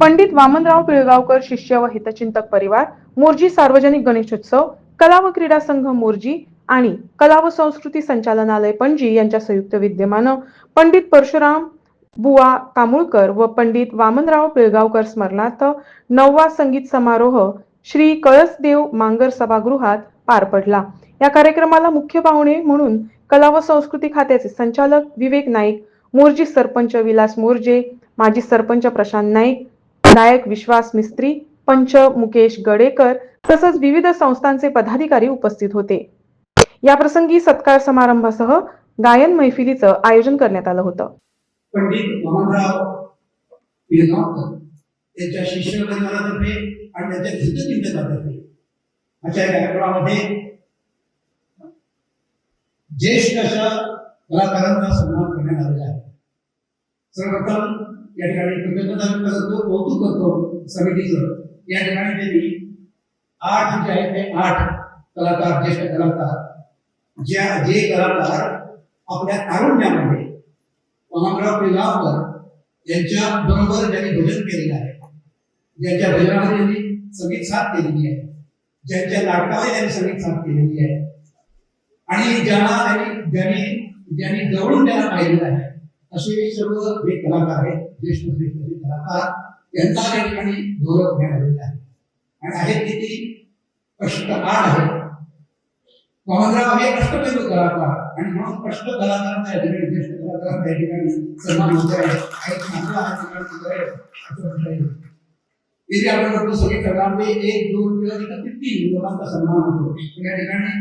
पंडित वामनराव पिळगावकर शिष्य व हितचिंतक परिवार मोर्जी सार्वजनिक गणेशोत्सव कला व क्रीडा संघ मोर्जी आणि कला व संस्कृती संचालनालय पणजी यांच्या संयुक्त विद्यमानं पंडित परशुराम बुवा कामुळकर व पंडित वामनराव पिळगावकर स्मरणार्थ नववा संगीत समारोह श्री कळसदेव मांगर सभागृहात पार पडला. या कार्यक्रमाला मुख्य पाहुणे म्हणून कला व संस्कृती खात्याचे संचालक विवेक नाईक मोर्जी सरपंच विलास मोर्जे माजी सरपंच प्रशांत नाईक नायक विश्वास मिस्त्री पंच मुकेश गडेकर तसंच विविध संस्थांचे पदाधिकारी उपस्थित होते. या प्रसंगी सत्कार समारंभासह गायन मैफिलीचं आयोजन करण्यात आलं होतं. पंडित वामनराव पिळगावकर त्यांच्या आणि त्यांच्या हितचिंतकातर्फे अशा या कार्यक्रमामध्ये ज्येष्ठ अशा कलाकारांचा सन्मान करण्यात आलेला आहे. सर्वप्रथम या ठिकाणी कृतज्ञता व्यक्त करतो कौतुक करतो समितीचं. या ठिकाणी त्यांनी आठ जे आहेत ते आठ कलाकार ज्येष्ठ कलाकार ज्या जे कलाकार आपल्या तारुण्यामध्ये महामराव पिळगावकर यांच्या बरोबर ज्यांनी भजन केलेलं आहे ज्यांच्या भजनामध्ये त्यांनी संगीत साथ केलेली आहे ज्यांच्या नाटकामध्ये त्यांनी संगीत साथ केलेली आहे आणि ज्यांना त्यांनी ज्यांनी ज्यांनी जवळून त्यांना पाहिलेलं आहे असे सर्व हे कलाकार आहेत. ज्येष्ठ श्रेष्ठ कलाकार यांचा त्या ठिकाणी गौरव घेण्यात आलेला आहे. आणि आहेत किती? कष्ट आठ आहे वामनराव हे कष्टपैलू कलाकार आणि म्हणून कष्ट कलाकारांना या ठिकाणी ज्येष्ठ कलाकारांना या ठिकाणी सन्मान होत आहे. आहेत मात्र हा ठिकाणी होत आहे असं म्हणता येईल इथे आपण बघतो सगळे प्रकारचे एक दोन किंवा तिथं ते तीन लोकांचा सन्मान होतो. या ठिकाणी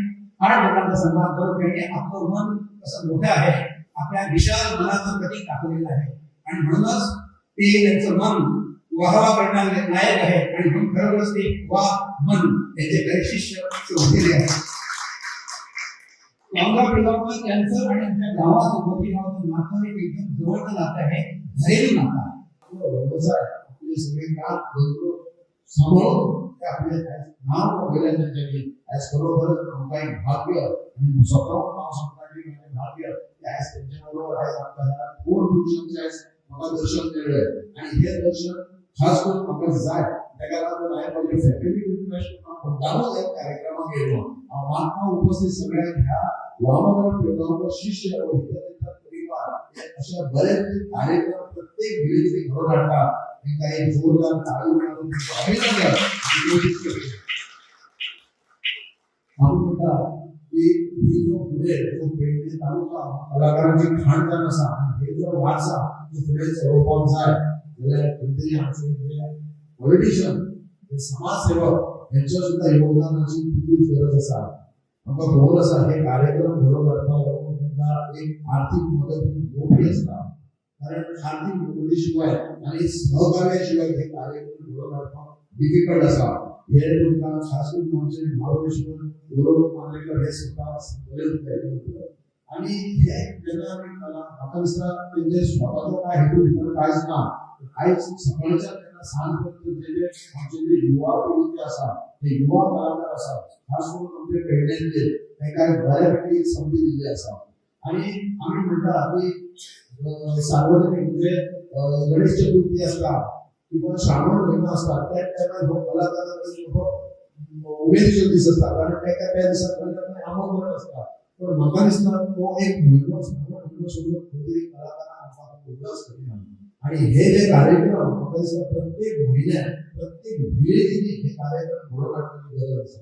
आठ लोकांचा सन्मान करून त्यांनी आपलं मन कसं मोठं आहे आपल्या विशाल मनाचं प्रतीक दाखवलेलं आहे. आणि म्हणूनच ते त्यांचं मन वाहवा करणारे नायक आहे आणि म्हणून खरोखरच ते वा मन याचे वैशिष्ट्य शोधलेले आहे. रामराव पिळगावकर त्यांचं आणि आमच्या गावाचं मोठी गावाचं नातं एक एकदम जवळचं नातं आहे. घरेलू नातं आहे. व्यवसाय आपले सगळे काम धंदो सांभाळून ते आपले नाव वगैरे त्यांच्याकडे आज खरोखरच आमचा एक भाग्य आणि स्वतःहून नाव म्हणजे भाग्य. आज त्यांच्याबरोबर आहे. आपल्याला थोर पुरुषांचे मला दर्शन मिळलंय आणि हे दर्शन खास करून आपण जाय त्याला म्हणजे फॅमिली एक कार्यक्रमात गेलो महात्मा उपस्थित सगळ्या ह्या वामनराव शिष्य परिवार अशा बरेच कार्यक्रम प्रत्येक वेळी ते आणतात. काही जोरदार टाळी मारून आपण की जो पुढे जो कलाकारांची खाण त्या नसा हे जर वाचा जो पुढे स्वरूपात जाय जाल्यार खंय आमचे पॉलिटिशियन हे समाजसेवक यांच्या सुद्धा योगदानाची किती गरज असा. आमकां खबर आसा हे कार्यक्रम घडोवन हाडपाक लागून तांकां एक आर्थीक मदत मोठी आसता कारण आर्थीक मदती शिवाय आनी सहकार्या शिवाय हे कार्यक्रम घडोवन हाडपाक डिफिकल्ट आसा हे तुमकां खास करून आमचे महाबळेश्वर गौरव मांद्रेकर हे स्वता बरे आणि हे म्हाका दिसता काय हेतू कांयच ना. आयज सकाळच्या तेन्ना सांज जे जे आमचे जे युवा पिढी जे आसा ते युवा कलाकार आसा खास करून आमचे पेडण्यांचे तांकां बऱ्यापैकी संधी आसा आणि आमी म्हणटा की अं, म्हणजे गणेश चतुर्थी आसता किंवा श्रावण महिना आसता त्या टायमार हो कलाकारांचो हो कारण त्या त्या दिवसात आमंत्रण आसता पण म्हाका दिसता तो एक म्हयनो श्रावण म्हयनो उल्हास आणि हे जे कार्यक्रम म्हाका दिसता प्रत्येक महिन्यात प्रत्येक वेळी हे कार्यक्रम घडोवन हाडपाची गरज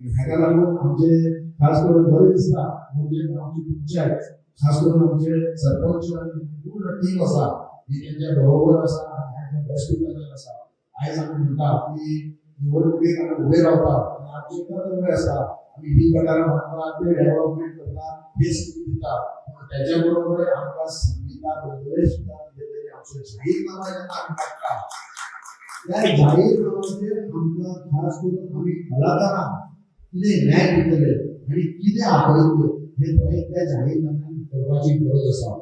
हाका लागून आमचे खास करून बरें दिसता म्हणजे आमची पंचायत खास करून आमचे सरपंच आणि पूर्ण टीम आसा ही त्यांच्या बरोबर आसा त्यांच्या आयज आमी म्हणटा की निवडणुकीत आमी उबे रावता आमचे कर्तव्य आसा आमी ही म्हणतात ते डेव्हलपमेंट हे दिता पूण बरोबर आमकां संगीता सुद्दां कितें तरी आमचे जाहीरनामा जेन्ना आमी खास करून आमी कितें न्याय दितले आनी कितें आपयतले हे थंय त्या जाहीरनाम्यान करपाची गरज आसा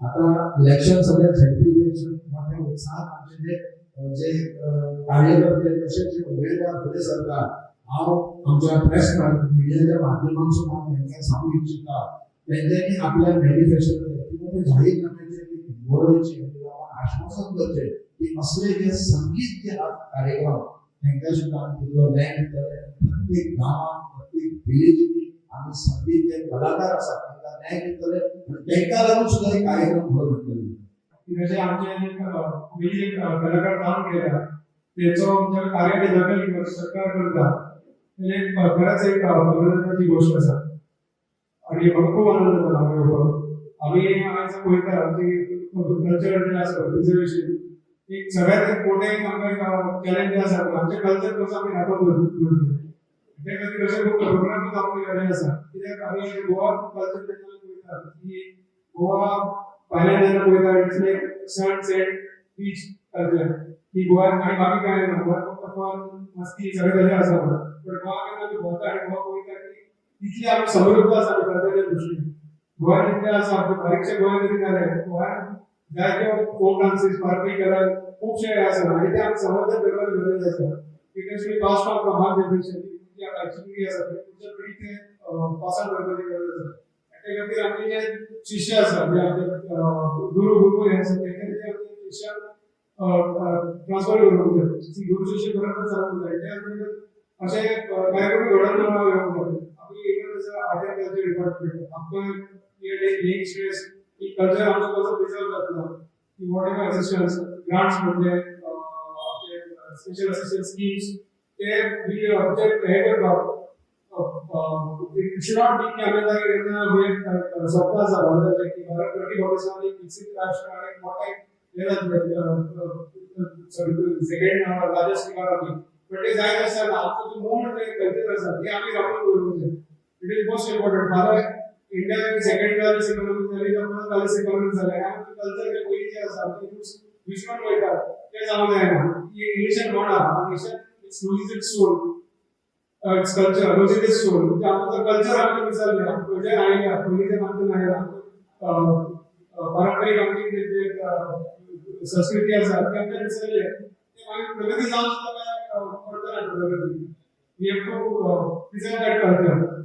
आता इलेक्शन सगळ्यात झडपी इलेक्शन मोठ्या उत्साहात आमचे जे कार्यकर्ते तसेच जे उमेदवार फुडें सरतात हांव आमच्या प्रेस मिडियाच्या माध्यमांसून हांव सांगू इच्छिता. त्यांच्यानी आपल्या मॅनिफेस्टो किंवा ते जाहीरनाम्याचे आश्वासन करचें की असले जे संगीत जे हा कार्यक्रम त्यांना सुद्दां लँड प्रत्येक गावात प्रत्येक विलेजींनी आमी संगीत जे कलाकार आसा त्यांना न्याय दितले त्यांना लागून सुद्दां हे कार्यक्रम बरो घडटले की जसे आमचे एक कलाकार काम केला तेचो आमच्या कार्याची दखल सरकार करता म्हणजे एक एक अ, अभिनंदनाची गोष्ट आसा आणि म्हाका खूप आनंद जाता हांगा येवपाक आमी आयज पळयता आमची कल्चर जे आसा रिजर्वेशन एक सगळ्यात एक मोठें आमकां चॅलेंज आसा आमचे कल्चर कसो आमी राखून दवरतले ते खातीर अशे खूब आसा कित्याक आमी गोवा कल्चर पळयता की गोवा भायल्यान जेन्ना पळयता it's like sun beach culture की गोवा आनी बाकी काय ना फन मस्ती सगळें तशें आसा म्हणून पण गोवा केन्ना आमी भोंवता आनी गोवा पळयता की तितली आमी समृद्ध आसा कल्चरच्या दृश्टीन गोंयांत इतलें आसा आमचे बारीकशे गोंय जरी जालें गोंयांत जायत्यो फोक डान्सीस पार्टी कला खुबशे आसा आनी ते आमी संवर्धन करपाची गरज आसा स्पेशली पास्ट ऑफ महान जनरेशन जी आतांची पिढी आसा ते पुढच्या पिढीक ते पासान करपाची गरज आसा त्या खातीर आमचे जे शिष्य आसा जे आमचे अ, गुरु गुरु हे आसा तेंच्यानी जे आमचे शिष्यांक ट्रान्सफर करपाक जाय ती गुरु शिष्य परंपरा जाय त्या खातीर कार्यक्रम आमी एक आर्ट एंड कल्चर डिपार्टमेंट आमकां लिंक स्ट्रेस कल्चर आमचो कसो प्रिजर्व जातलो की वॉट असिस्टन्स ग्रांट्स म्हणजे स्पेशल असिस्टन्स स्कीम्स ते वी ऑब्जेक्ट हे करपाक should not be की आम्ही की भारत ट्वेंटी फोर्टी राष्ट्र आणि हे जातले सेकंड लार्जेस्ट पण ते जायत आसतना आमचो जो मूळ कल्चर आसा ते आमी राखून दवरूंक जाय it is most important India second largest economy जाली जावं फर्स्ट इकॉनॉमी कल्चर जे पयलींचे आसा ते वयता ते जावंक जायना ही इंग्लिशान म्हणा इंग्लिशान it's loses its soul its culture its soul म्हणजे कल्चर आमचे विसरले. म्हणजे आयल्या पयलींचे आमचे नायला मराठी आमची जे संस्कृती आसा ती आमचे विसरले ते आमी प्रगती जावंक सुद्दां काय करतना प्रगती वी हॅव टू प्रिझर्व